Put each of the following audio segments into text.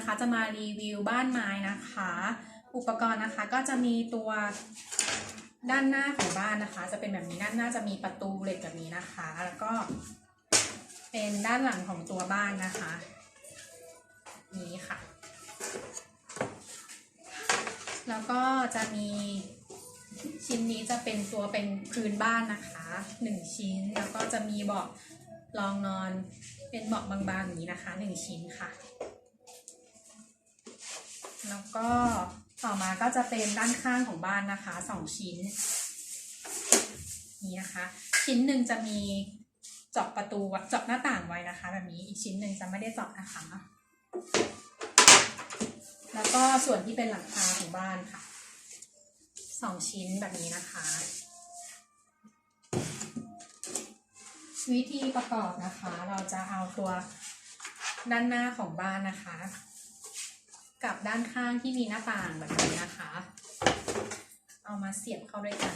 นะคะจะมารีวิวบ้านไม้นะคะ อุปกรณ์นะคะก็จะมีตัวด้านหน้าของบ้านนะคะ จะเป็นแบบนี้ด้านหน้าจะมีประตูเหล็กแบบนี้นะคะ แล้วก็เป็นด้านหลังของตัวบ้านนะคะ นี้ค่ะ แล้วก็จะมีชิ้นนี้จะเป็นตัวเป็นพื้นบ้านนะคะหนึ่งชิ้นแล้วก็จะมีเบาะรองนอนเป็นเบาะบางๆอย่างนี้นะคะหนึ่งชิ้นค่ะ แล้วก็ต่อมาก็จะเป็นด้านข้างของบ้านนะคะสองชิ้น นี่นะคะ ชิ้นหนึ่งจะมีจาะประตูจาะหน้าต่างไว้นะคะ แบบนี้อีกชิ้นหนึ่งจะไม่ได้จาะนะคะ แล้วก็ส่วนที่เป็นหลังคาของบ้านค่ะสองชิ้นแบบนี้นะคะ วิธีประกอบนะคะ เราจะเอาตัวด้านหน้าของบ้านนะคะ กับด้านข้างที่มีหน้าต่างแบบนี้นะคะ เอามาเสียบเข้าด้วยกัน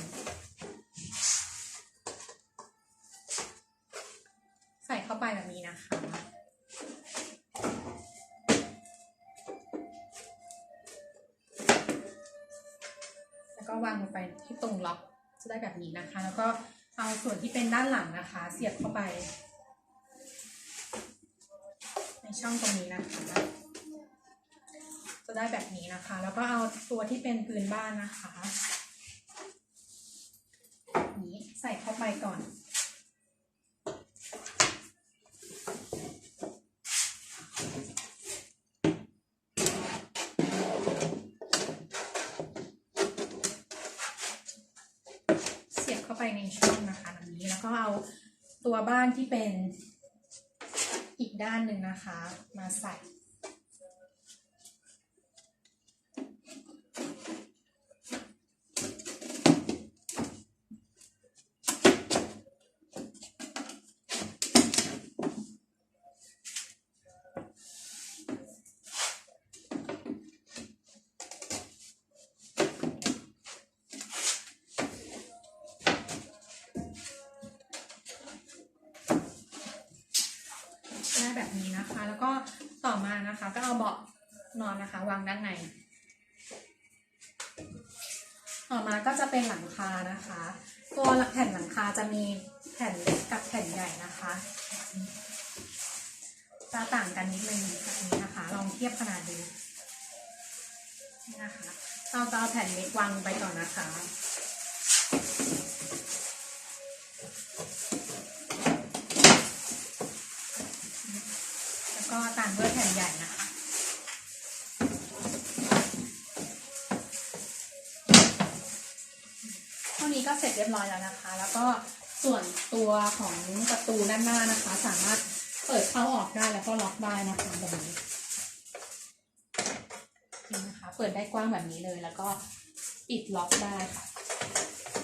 ใส่เข้าไปแบบนี้นะคะ แล้วก็วางลงไปที่ตรงล็อกจะได้แบบนี้นะคะ แล้วก็เอาส่วนที่เป็นด้านหลังนะคะ เสียบเข้าไป ในช่องตรงนี้นะคะจะ ได้แบบนี้นะคะ แล้วก็เอาตัวที่เป็นพื้นบ้านนะคะนี้ใส่เข้าไปก่อน เสียบเข้าไปในช่องนะคะแบบนี้แล้วก็เอาตัวบ้านที่เป็นอีกด้านหนึ่งนะคะ มาใส่ แบบนี้นะคะ แล้วก็ต่อมานะคะ ก็เอาเบาะนอนนะคะ วางด้านใน ต่อมาก็จะเป็นหลังคานะคะ ตัวแผ่นหลังคาจะมีแผ่นเล็กกับแผ่นใหญ่นะคะจะต่างกันนิดนึงแบบนี้นะคะ ลองเทียบขนาดดูนี่นะคะเราจะเอาแผ่นเล็กวางไปก่อนนะคะ แล้ว ก็ตามด้วยแผ่นใหญ่นะคะ เท่านี้ก็เสร็จเรียบร้อยแล้วนะคะ แล้วก็ส่วนตัวของประตูด้านหน้านะคะ สามารถเปิดเข้าออกได้แล้วก็ล็อกได้นะคะแบบนี้นี่นะคะ เปิดได้กว้างแบบนี้เลย แล้วก็ปิดล็อกได้ค่ะนี่นะคะ